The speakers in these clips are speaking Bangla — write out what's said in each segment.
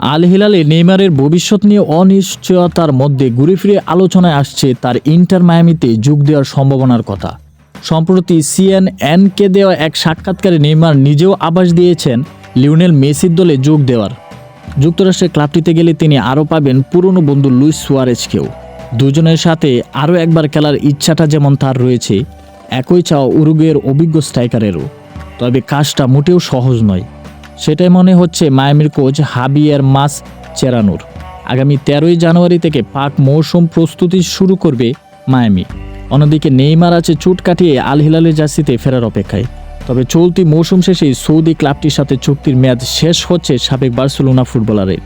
আল হিলালে নেইমারের ভবিষ্যৎ নিয়ে অনিশ্চয়তার মধ্যে ঘুরে ফিরে আলোচনায় আসছে তার ইন্টার মায়ামিতে যোগ দেওয়ার সম্ভাবনার কথা। সম্প্রতি সিএনএনকে দেওয়া এক সাক্ষাৎকারে নেইমার নিজেও আভাস দিয়েছেন লিওনেল মেসির দলে যোগ দেওয়ার। যুক্তরাষ্ট্রের ক্লাবটিতে গেলে তিনি আরও পাবেন পুরনো বন্ধু লুইস সুয়ারেজকেও। দুজনের সাথে আরও একবার খেলার ইচ্ছাটা যেমন তার রয়েছে, একই চাও উরুগুয়ের অভিজ্ঞ স্ট্রাইকারেরও। তবে কাজটা মোটেও সহজ নয়। সেটাই মনে হচ্ছে মায়ামির কোচ হাবিয়ার মাস চেরানোর। আগামী তেরোই জানুয়ারি থেকে পাক মৌসুম প্রস্তুতি শুরু করবে মায়ামি। অন্যদিকে নেইমার আছে চুট কাটিয়ে আল হিলালের জার্সিতে ফেরার অপেক্ষায়। তবে চলতি মৌসুম শেষেই সৌদি ক্লাবটির সাথে চুক্তির মেয়াদ শেষ হচ্ছে সাবেক বার্সেলোনা ফুটবলারের।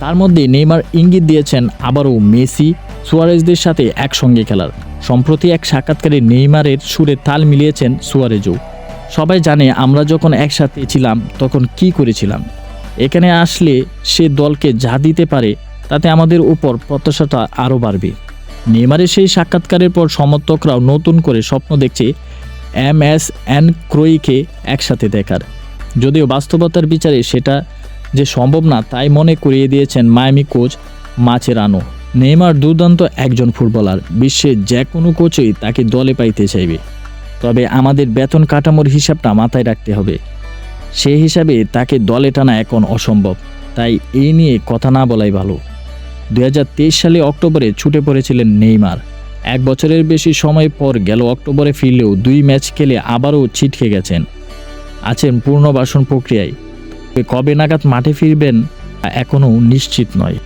তার মধ্যে নেইমার ইঙ্গিত দিয়েছেন আবারও মেসি, সুয়ারেজদের সাথে একসঙ্গে খেলার। সম্প্রতি এক সাক্ষাৎকারে নেইমারের সুরে তাল মিলিয়েছেন সুয়ারেজও। সবাই জানে আমরা যখন একসাথে ছিলাম, তখন কি করেছিলাম। এখানে আসলে সে দলকে যা দিতে পারে, তাতে আমাদের উপর প্রত্যাশাটা আরও বাড়বে। নেইমারের সেই সাক্ষাৎকারের পর সমর্থকরাও নতুন করে স্বপ্ন দেখছে এম এস এন ক্রোইকে একসাথে দেখার। যদিও বাস্তবতার বিচারে সেটা যে সম্ভব না, তাই মনে করিয়ে দিয়েছেন মায়ামি কোচ মাচেরানো। নেইমার দুর্দান্ত একজন ফুটবলার, বিশ্বের যে কোনো কোচই তাকে দলে পাইতে চাইবে। তবে আমাদের বেতন কাঠামোর হিসাবটা মাথায় রাখতে হবে। সেই হিসাবে তাকে দলে টানা এখন অসম্ভব। তাই এই নিয়ে কথা না বলাই ভালো। দু হাজার তেইশ সালে অক্টোবরে ছুটে পড়েছিলেন নেইমার। এক বছরের বেশি সময় পর গেল অক্টোবরে ফিরলেও দুই ম্যাচ খেলে আবারও ছিটকে গেছেন। আছেন পূর্ণবাসন প্রক্রিয়ায়। কবে নাগাদ মাঠে ফিরবেন এখনও নিশ্চিত নয়।